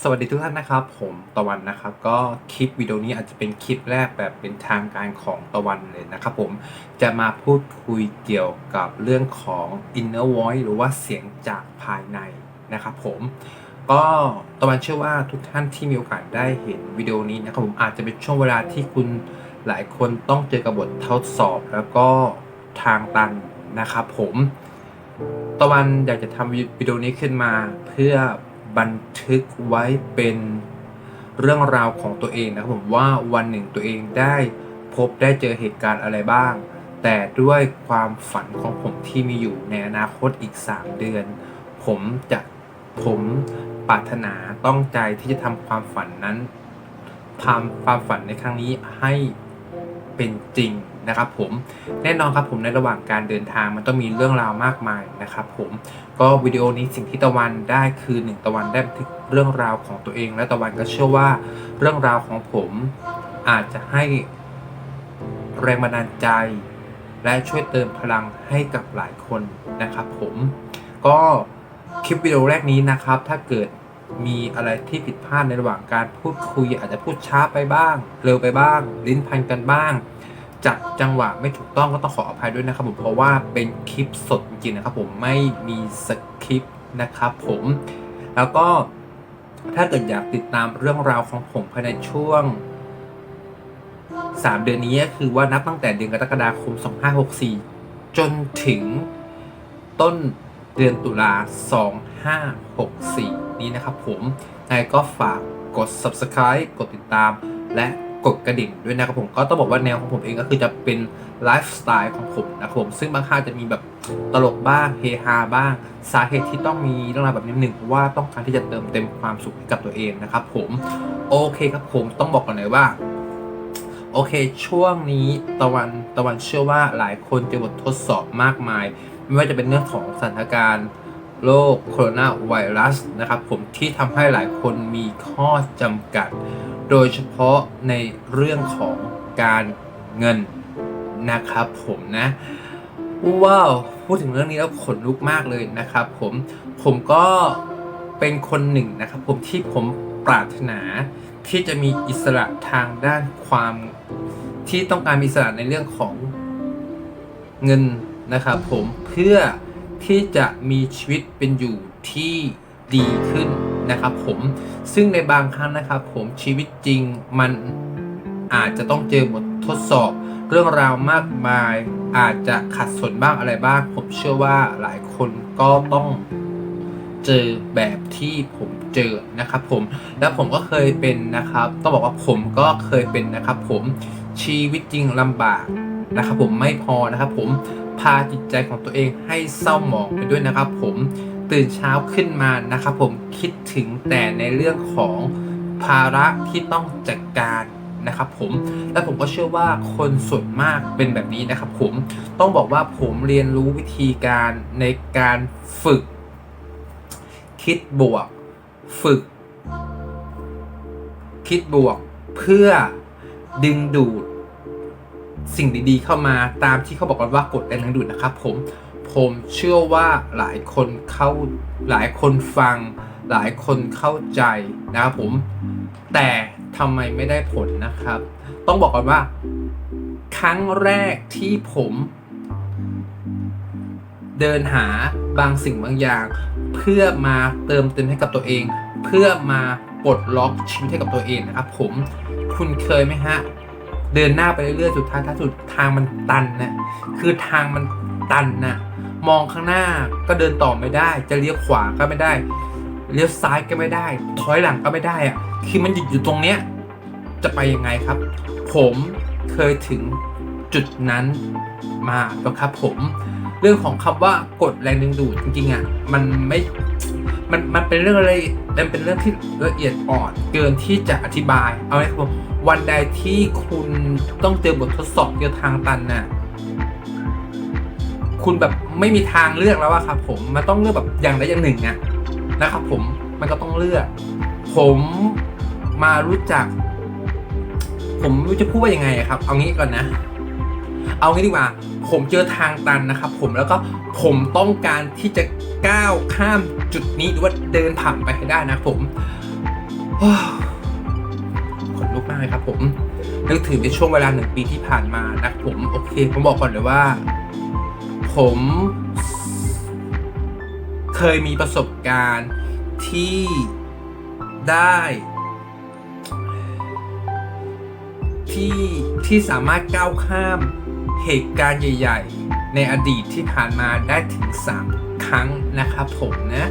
สวัสดีทุกท่านนะครับ ผมตะวันนะครับ ก็คลิปวิดีโอนี้อาจจะเป็นคลิปแรกแบบเป็นทางการของตะวันเลยนะครับผมจะมาพูดคุยเกี่ยวกับเรื่องของ inner voice หรือว่าเสียงจากภายในนะครับผมก็ตะวันเชื่อว่าทุกท่านที่มีโอกาสได้เห็นวิดีโอนี้นะครับผมอาจจะเป็นช่วงเวลาที่คุณหลายคนต้องเจอกับบททดสอบแล้วก็ทางตันนะครับผม ตะวันอยากจะทำวิดีโอนี้ขึ้นมาเพื่อ บันทึกไว้เป็นเรื่องราวของตัวเองนะครับผมว่าวันหนึ่งตัวเองได้พบได้เจอเหตุการณ์อะไรบ้าง แต่ด้วยความฝันของผมที่มีอยู่ในอนาคตอีก 3 เดือน ผมจะผมปรารถนาต้องใจที่จะทำความฝันนั้นทำความฝันในครั้งนี้ให้เป็นจริง นะครับผมแน่นอนครับผมในระหว่างการเดินทางมันต้องมีเรื่องราวมากมายนะครับผมก็วิดีโอนี้สิ่งที่ตะวันได้คือหนึ่งตะวันได้บันทึกเรื่องราวของตัวเอง และตะวันก็เชื่อว่าเรื่องราวของผมอาจจะให้แรงบันดาลใจ และช่วยเติมพลังให้กับหลายคนนะครับผมก็คลิปวิดีโอแรกนี้นะครับ ถ้าเกิดมีอะไรที่ผิดพลาดในระหว่างการพูดคุย อาจจะพูดช้าไปบ้าง เร็วไปบ้าง ลิ้นพันกันบ้าง จัดจังหวะไม่ถูกต้องก็ต้องขออภัยด้วยนะครับผมเพราะว่าเป็นคลิปสดจริงๆนะครับผมไม่มีสคริปต์นะครับผมแล้วก็ถ้าเกิดอยากติดตามเรื่องราวของผมภายในช่วง 3 เดือนนี้คือว่านับตั้งแต่เดือนกรกฎาคม 2564 จนถึงต้นเดือนตุลา 2564 นี้นะครับผมยังไงก็ฝากกด subscribe กดติดตามและ กดกระดิ่งด้วยนะครับผมก็ต้องบอกว่าแนวของผมเองก็คือจะเป็นไลฟ์สไตล์ของผมนะครับผมซึ่งบางครั้งจะมีแบบตลกบ้างเฮฮาบ้าง สาเหตุที่ต้องมีเรื่องราวแบบนี้หนึ่งเพราะว่าต้องการที่จะเติมเต็มความสุขให้กับตัวเองนะครับผมโอเคครับผมต้องบอกก่อนเลยว่าโอเค ช่วงนี้ตะวันตะวันเชื่อว่าหลายคนเจอบททดสอบมากมาย ไม่ว่าจะเป็นเรื่องของสถานการณ์โรคโคโรนาไวรัสนะครับผมที่ทำให้หลายคนมีข้อจำกัด โดยเฉพาะในเรื่องของการเงินนะครับผมนะว้าวพูดถึงเรื่องนี้แล้วขนลุกมากเลยนะครับผมผมก็เป็นคนหนึ่งนะครับผมที่ผมปรารถนาที่จะมีอิสระทางด้านความที่ต้องการมีอิสระในเรื่องของเงินนะครับผมเพื่อที่จะมีชีวิตเป็นอยู่ที่ดีขึ้น นะครับผมซึ่งในบางครั้งนะครับผมชีวิตจริงมันอาจจะต้องเจอบททดสอบ เรื่องราวมากมาย อาจจะขัดสนบ้างอะไรบ้าง ผมเชื่อว่าหลายคนก็ต้องเจอแบบที่ผมเจอนะครับผมแล้วผมก็เคยเป็นนะครับ ต้องบอกว่าผมก็เคยเป็นนะครับ ผมชีวิตจริงลำบากนะครับ ผมไม่พอนะครับ ผมพาจิตใจของตัวเองให้เศร้าหมองไปด้วยนะครับ ผม ตื่นเช้าขึ้นมานะครับผมคิดถึงแต่ในเรื่องของภาระที่ต้องจัดการนะครับผมและผมก็เชื่อว่าคนส่วนมากเป็นแบบนี้นะครับผมต้องบอกว่าผมเรียนรู้วิธีการในการฝึก คิดบวก ฝึก คิดบวกเพื่อดึงดูดสิ่งดีๆเข้ามาตามที่เขาบอกกันว่ากฎแรงดึงดูดนะครับผม ผมเชื่อว่าหลายคนเข้าหลายคนฟัง หลายคนเข้าใจนะครับผม แต่ทำไมไม่ได้ผลนะครับ ต้องบอกก่อนว่า ครั้งแรกที่ผม เดินหาบางสิ่งบางอย่าง เพื่อมาเติมเต็มให้กับตัวเอง เพื่อมาปลดล็อกชีวิตให้กับตัวเองนะครับผมคุณเคยไหมฮะเดินหน้าไปเรื่อยๆสุดท้ายท้ายสุดทางมันตันนะคือทางมันตันนะ มองข้างหน้าก็เดินต่อไม่ได้ จะเลี้ยวขวาก็ไม่ได้ เลี้ยวซ้ายก็ไม่ได้ ถอยหลังก็ไม่ได้อะคือมันหยุดอยู่ตรงเนี้ยจะไปยังไงครับ ผมเคยถึงจุดนั้นมาแล้วครับผม เรื่องของคำว่ากดแรงดึงดูดจริงๆอะมันไม่มันมันเป็นเรื่องอะไรมันเป็นเรื่องที่ละเอียดอ่อนเกินที่จะอธิบาย เอาไว้ครับผมวันใดที่คุณต้องเจอบททดสอบเกี่ยวทางตันน่ะ คุณแบบไม่มีทางเลือกแล้วอะครับ ผมมันต้องเลือกแบบอย่างใดอย่างหนึ่งอะนะครับ ผมมันก็ต้องเลือก ผมมารู้จัก ผมรู้จะพูดว่ายังไงอะครับ เอางี้ก่อนนะ เอางี้ดีกว่า ผมเจอทางตันนะครับ ผมแล้วก็ผมต้องการที่จะก้าวข้ามจุดนี้หรือว่าเดินผ่านไปให้ได้นะผมขนลุกมากเลยครับ ผมนึกถึงในช่วงเวลาหนึ่งปีที่ผ่านมานะผมโอเค ผมบอกก่อนเลยว่า ผม เคยมีประสบการณ์ที่ได้ ที่ที่สามารถก้าวข้ามเหตุการณ์ใหญ่ ๆ ในอดีตที่ผ่านมาได้ถึง 3 ครั้งนะครับผมนะ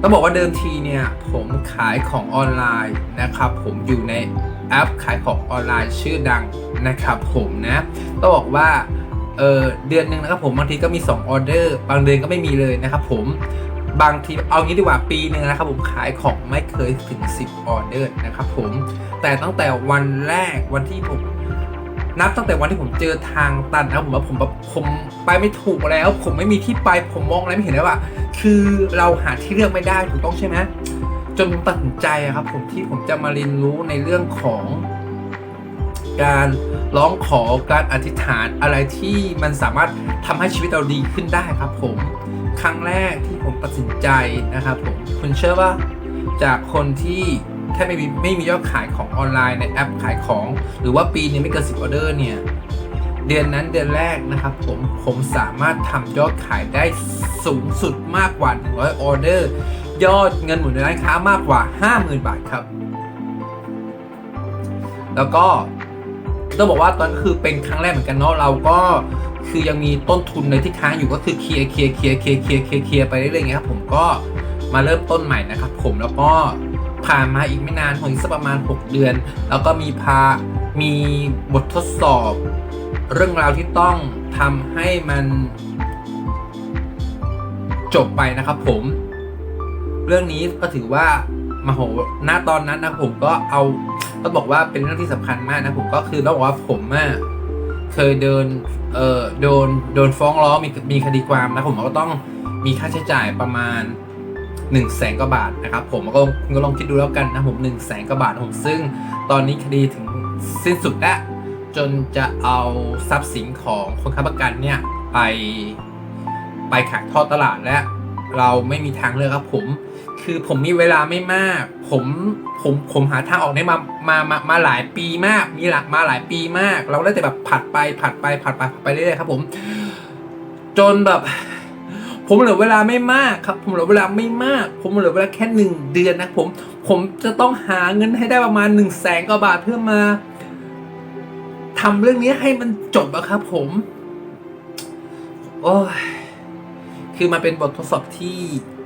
ต้องบอกว่าเดิมทีเนี่ยผมขายของออนไลน์นะครับผมอยู่ในแอปขายของออนไลน์ชื่อดังนะครับผมนะต้องบอกว่า เออเดือนหนึ่งนะครับผมบางทีก็มี 2 ออเดอร์ บางเดือนก็ไม่มีเลยนะครับผมบางทีเอางี้ดีกว่าปีหนึ่งนะครับผมขายของไม่เคยถึง 10 ออเดอร์นะครับผมแต่ตั้งแต่วันแรกวันที่ผมนับตั้งแต่วันที่ผมเจอทางตันนะผมว่าผมแบบผมไปไม่ถูกแล้ว ผมไม่มีที่ไปผมมองอะไรไม่เห็นแล้วว่าคือเราหาที่เลือกไม่ได้ถูกต้องใช่ไหมจนตัดสินใจอะครับผมที่ผมจะมาเรียนรู้ในเรื่องของ การร้องขอการอธิษฐานอะไรที่มันสามารถทำให้ชีวิตเราดีขึ้นได้ครับผม ครั้งแรกที่ผมตัดสินใจนะครับผมคุณเชื่อว่าจากคนที่แค่ไม่มีไม่มียอดขายของออนไลน์ในแอปขายของ หรือว่าปีนึงไม่เกินสิบออเดอร์เนี่ยเดือนนั้นเดือนแรกนะครับผมผมสามารถทำยอดขายได้สูงสุดมากกว่า 100 ออเดอร์ ยอดเงินหมุนในร้านค้ามากกว่า 50,000 บาทครับ แล้วก็ ต้องบอกว่าตอนนนคือเป็นครั้งแรกเหมือนกันเนาะเราก็คือยังมีต้นทุนในที่ค้างอยู่ก็คือเคลียร์เคลียร์เคลียร์เคลียร์เคลียร์เคลียร์เคลียร์ไปเรื่อยๆอย่างเงี้ยครับผมก็มาเริ่มต้นใหม่นะครับผมแล้วก็ผ่านมาอีกไม่นานของอีกสักประมาณ 6 เดือน แล้วก็มีพามีบททดสอบ เรื่องราวที่ต้องทำให้มันจบไปนะครับผม เรื่องนี้ก็ถือว่ามาโหณตอนนั้นนะผมก็เอา ต้องบอกว่าเป็นเรื่องที่สำคัญมากนะผมก็คือต้องบอกว่าผมอะเคยเดินเอ่อโดนโดนฟ้องร้องมีมีคดีความนะผมก็ต้องมีค่าใช้จ่ายประมาณ1นึ่งแสนกว่าบาทนะครับผมก็คุณก็ลองคิดดูแล้วกันนะผม1นึ่งแสนกว่าบาทผมซึ่งตอนนี้คดีถึงสิ้นสุดแล้วจนจะเอาทรัพย์สินของคนค้ำประกันเนี่ยไปไปขายทอดตลาดและเราไม่มีทางเลือกครับผม คือผมมีเวลาไม่มาก ผมผมผมหาทางออกได้มามามามาหลายปีมาก มีหลักมาหลายปีมาก เราได้แต่แบบผัดไปผัดไปผัดไปผัดไปเรื่อยๆครับ ผม จนแบบ ผมเหลือเวลาไม่มากครับ ผมเหลือเวลาไม่มาก ผมเหลือเวลาแค่หนึ่งเดือนนะผมผมจะต้องหาเงินให้ได้ประมาณหนึ่งแสนกว่าบาทเพื่อมาทำเรื่องนี้ให้มันจบอะครับผม โอ้ย คือมันเป็นบททดสอบที่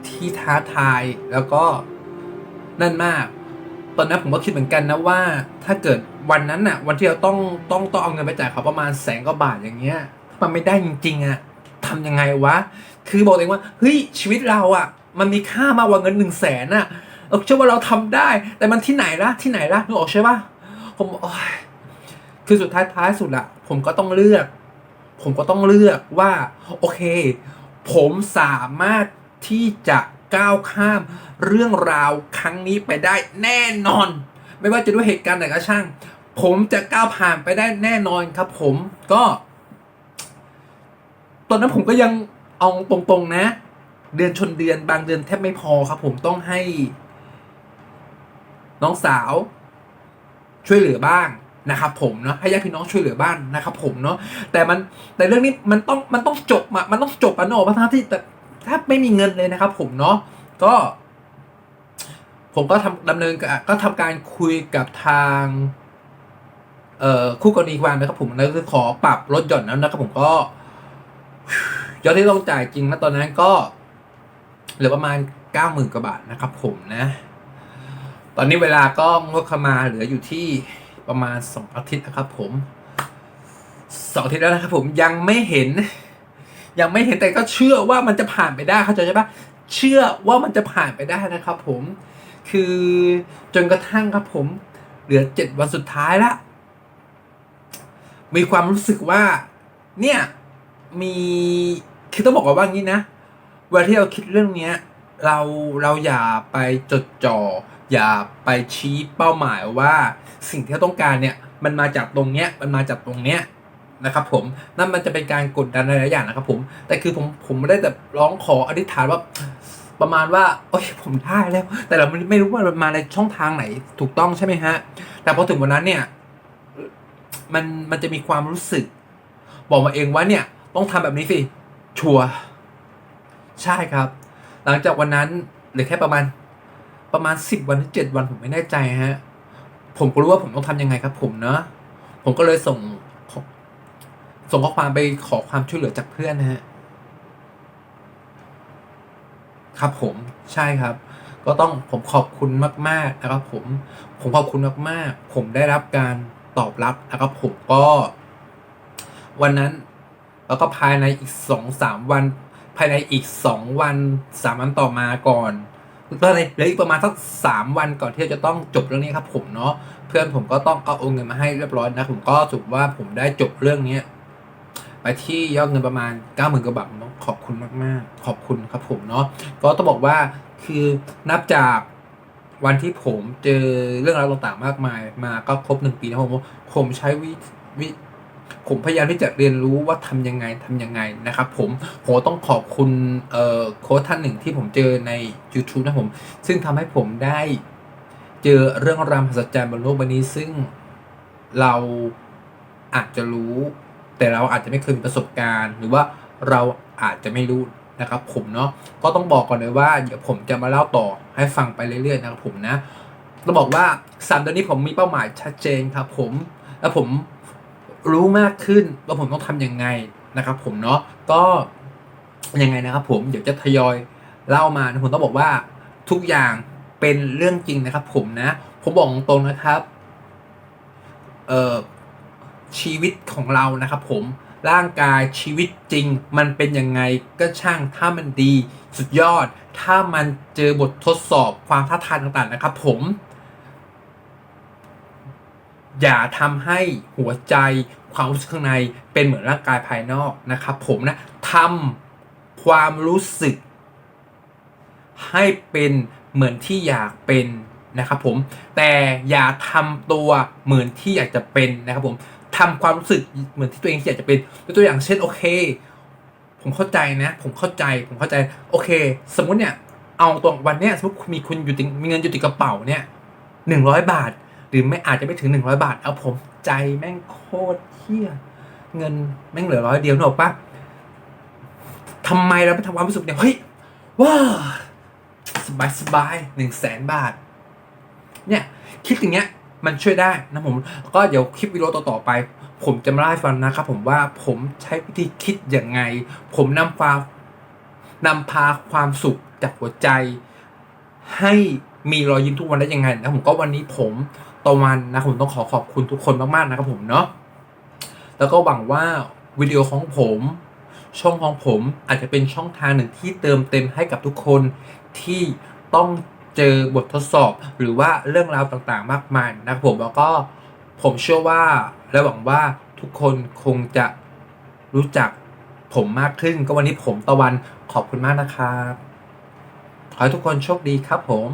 ที่ท้าทายแล้วก็นั่นมาก ตอนนั้นผมก็คิดเหมือนกันนะว่า ถ้าเกิดวันนั้นน่ะวันที่เราต้องต้องต้องเอาเงินไปจ่ายเขาประมาณแสนกว่าบาทอย่างเงี้ยมันไม่ได้จริงๆอะทำยังไงวะ คือบอกเองว่าเฮ้ยชีวิตเราอะมันมีค่ามากกว่าเงินหนึ่งแสนอะเออเชื่อว่าเราทำได้ แต่มันที่ไหนละที่ไหนละนึกออกใช่ปะผมโอ้ยคือสุดท้ายท้ายสุดอะผมก็ต้องเลือก ผมก็ต้องเลือกว่า โอเค ผมสามารถ ที่จะก้าวข้ามเรื่องราวครั้งนี้ไปได้แน่นอน ไม่ว่าจะด้วยเหตุการณ์ไหนก็ช่าง ผมจะก้าวผ่านไปได้แน่นอนครับ ผมก็ ตอนนั้นผมก็ยังเอาตรงๆนะ เดือนชนเดือนบางเดือนแทบไม่พอครับ ผมต้องให้ น้องสาว ช่วยเหลือบ้างนะครับผมเนาะให้ญาติพี่น้องช่วยเหลือบ้างนะครับผมเนาะแต่มันแต่เรื่องนี้มันต้องมันต้องจบอะมันต้องจบอะเนอะเพราะทั้งที่แต่ ถ้าไม่มีเงินเลยนะครับ ผมเนาะก็ ผมก็ทำดำเนินก็ทำการคุยกับทางเอ่อคู่กรณีความนะครับ ผมแล้วคือขอปรับลดหย่อนแล้วนะครับ ผมก็ยอดที่ต้องจ่ายจริงนะตอนนั้นก็เหลือประมาณเก้าหมื่นกว่าบาทนะครับ ผมนะ ตอนนี้เวลาก็งดเข้ามาเหลืออยู่ที่ประมาณสองอาทิตย์นะครับ ผมสองอาทิตย์แล้วนะครับ ผมยังไม่เห็น ยังไม่เห็นแต่ก็เชื่อว่ามันจะผ่านไปได้เข้าใจใช่ปะเชื่อว่ามันจะผ่านไปได้นะครับผม คือจนกระทั่งครับผม เหลือเจ็ดวันสุดท้ายละ มีความรู้สึกว่า เนี่ย มีคือต้องบอกว่างี้นะ เวลาที่เราคิดเรื่องเนี้ย เราเราอย่าไปจดจ่อ อย่าไปชี้เป้าหมายว่า สิ่งที่เราต้องการเนี่ย มันมาจากตรงเนี้ย มันมาจากตรงเนี้ย นะครับผมนั่นมันจะเป็นการกดดันหลายอย่างนะครับผมแต่คือผมผมไม่ได้แต่ร้องขออธิษฐานว่าประมาณว่าโอ้ยผมได้แล้ว แต่เราไม่รู้ว่ามันมาในช่องทางไหนถูกต้องใช่ไหมฮะ แต่พอถึงวันนั้นเนี่ย มันมันจะมีความรู้สึก บอกมาเองว่าเนี่ย ต้องทำแบบนี้สิ ชัวใช่ครับ หลังจากวันนั้นเหลือแค่ประมาณ ประมาณสิบวันหรือเจ็ดวันผมไม่แน่ใจฮะ ผมก็รู้ว่าผมต้องทำยังไงครับ ผมเนาะผมก็เลยส่ง ส่งข้อความไปขอความช่วยเหลือจากเพื่อนนะฮะครับผมใช่ครับ ก็ต้องผมขอบคุณมากๆนะครับผมผมขอบคุณมากๆ ผมได้รับการตอบรับนะครับผมก็ วันนั้นแล้วก็ภายในอีกสองสามวัน ภายในอีกสองวันสามวันต่อมาก่อนก็เลยเหลืออีกประมาณสักสามวันก่อนที่จะต้องจบเรื่องนี้ครับ ผมเนาะเพื่อนผมก็ต้องเอาโอนเงินมาให้เรียบร้อยนะผมก็สรุปว่าผมได้จบเรื่องเนี้ย ไปที่ยอดเงินประมาณ9ก้าหมื่นกว่าบาทเนาะขอบคุณมากๆ ขอบคุณครับผมเนาะก็ต้องบอกว่าคือนับจากวันที่ผมเจอเรื่องราวต่างๆมากมาย มาก็ครบหนึ่งปีนะผมผมใช้วิวิผมพยายามที่จะเรียนรู้ว่าทำยังไงทำยังไงนะครับผมผมต้องขอบคุณเอ่อโค้ชท่านหนึ่งที่ผมเจอใน YouTube นะผม ซึ่งทำให้ผมได้เจอเรื่องราวมหัศจรรย์บนโลกใบนี้ซึ่งเราอาจจะรู้ แต่เราอาจจะไม่เคยมีประสบการณ์ หรือว่าเราอาจจะไม่รู้นะครับผมเนาะก็ต้องบอกก่อนเลยว่าเดี๋ยวผมจะมาเล่าต่อให้ฟังไปเรื่อยๆนะครับผมนะต้องบอกว่าสามเดือนนี้ผมมีเป้าหมายชัดเจนครับผมแล้วผมรู้มากขึ้นว่าผมต้องทำยังไงนะครับผมเนาะก็ยังไงนะครับผมเดี๋ยวจะทยอยเล่ามานะผมต้องบอกว่าทุกอย่างเป็นเรื่องจริงนะครับผมนะ ผมบอกตรงๆนะครับ เอ่อ ชีวิตของเรานะครับผมร่างกายชีวิตจริง มันเป็นยังไงก็ช่างถ้ามันดีสุดยอด ถ้ามันเจอบททดสอบความท้าทายต่างๆนะครับผม อย่าทำให้หัวใจความรู้สึกข้างในเป็นเหมือนร่างกายภายนอกนะครับผมนะทำความรู้สึก ให้เป็นเหมือนที่อยากเป็นนะครับผมแต่อย่าทำตัวเหมือนที่อยากจะเป็นนะครับผม ทำความรู้สึกเหมือนที่ตัวเองอยากจะเป็นยกตัวอย่างเช่นโอเค ผมเข้าใจนะ ผมเข้าใจ ผมเข้าใจ โอเค สมมุติเนี่ย เอาตรงวันเนี้ยสมมติมีคุณอยู่ติมีเงินอยู่ติดกระเป๋าเนี่ยหนึ่งร้อยบาท หรือไม่อาจจะไม่ถึงหนึ่งร้อยบาท เอาผมใจแม่งโคตรเที่ยเงินแม่งเหลือร้อยเดียวนึกอกปะทำไมเราไม่ทำความรู้สึกเนี่ย เฮ้ย ว้าสบายสบายหนึ่งแสนบาท เนี่ย คิดอย่างเงี้ย มันช่วยได้นะผม ก็เดี๋ยวคลิปวิดีโอต่อๆไป ผมจะมาเล่าให้ฟังนะครับผมว่าผมใช้วิธีคิดอย่างไง ผมนำพานำพาความสุขจากหัวใจ ให้มีรอยยิ้มทุกวันได้ยังไงนะผมก็วันนี้ผมตะวันนะผมต้องขอขอบคุณทุกคนมากๆนะครับผมเนาะแล้วก็หวังว่าวิดีโอของผมช่องของผมอาจจะเป็นช่องทางหนึ่งที่เติมเต็มให้กับทุกคนที่ต้อง เจอบททดสอบหรือว่าเรื่องราวต่างๆมากมายนะครับผมแล้วก็ผมเชื่อว่าและหวังว่าทุกคนคงจะรู้จักผมมากขึ้น ก็วันนี้ผมตะวันขอบคุณมากนะครับ ขอให้ทุกคนโชคดีครับผม